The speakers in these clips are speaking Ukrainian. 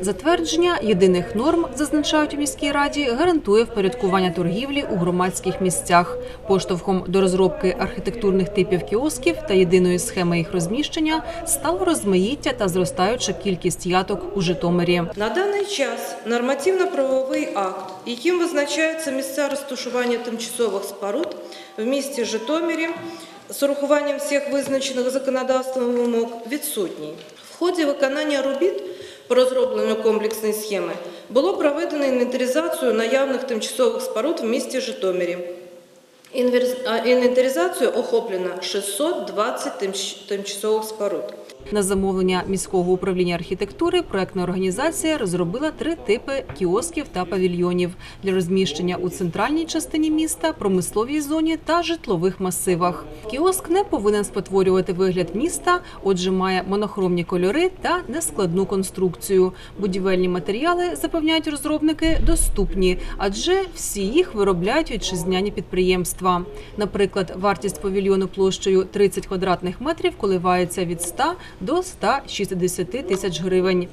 Затвердження єдиних норм, зазначають у міській раді, гарантує впорядкування торгівлі у громадських місцях. Поштовхом до розробки архітектурних типів кіосків та єдиної схеми їх розміщення стало розмаїття та зростаюча кількість яток у Житомирі. На даний час нормативно-правовий акт, яким визначаються місця розташування тимчасових споруд в місті Житомирі з урахуванням всіх визначених законодавством вимог, відсутній. В ході виконання робіт по розробленню комплексної схеми було проведено інвентаризацію наявних тимчасових споруд в місті Житомирі. Інвентаризацію охоплено 620 тимч- тимчасових споруд. На замовлення міського управління архітектури проектна організація розробила три типи кіосків та павільйонів для розміщення у центральній частині міста, промисловій зоні та житлових масивах. Кіоск не повинен спотворювати вигляд міста, отже, має монохромні кольори та нескладну конструкцію. Будівельні матеріали запевняють розробники доступні, адже всі їх виробляють вітчизняні підприємства Наприклад, вартість павільйону площею 30 квадратних метрів коливається від 100 до 160 тисяч гривень.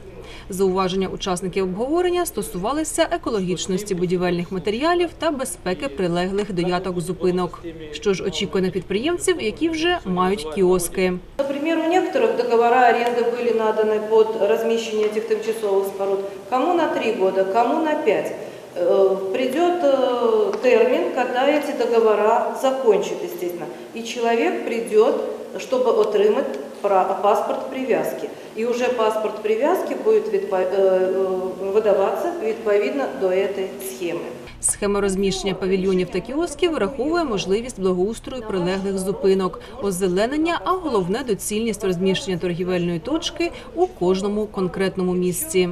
Зауваження учасників обговорення стосувалися екологічності будівельних матеріалів та безпеки прилеглих до яток зупинок. Що ж очікує на підприємців, які вже мають кіоски. Например, у некоторых договора аренды были наданы под размещение этих тимчасовых споруд. Кому на три года, кому на пять. Э, Придет э, термин, когда эти договора закончат, естественно. И человек придет, чтобы отримать пра- паспорт привязки. И уже паспорт привязки будет відпа- э, э, выдаваться відповідно до этой схемы. Схема розміщення павільйонів та кіосків враховує можливість благоустрою прилеглих зупинок, озеленення, а головне доцільність розміщення торгівельної точки у кожному конкретному місці.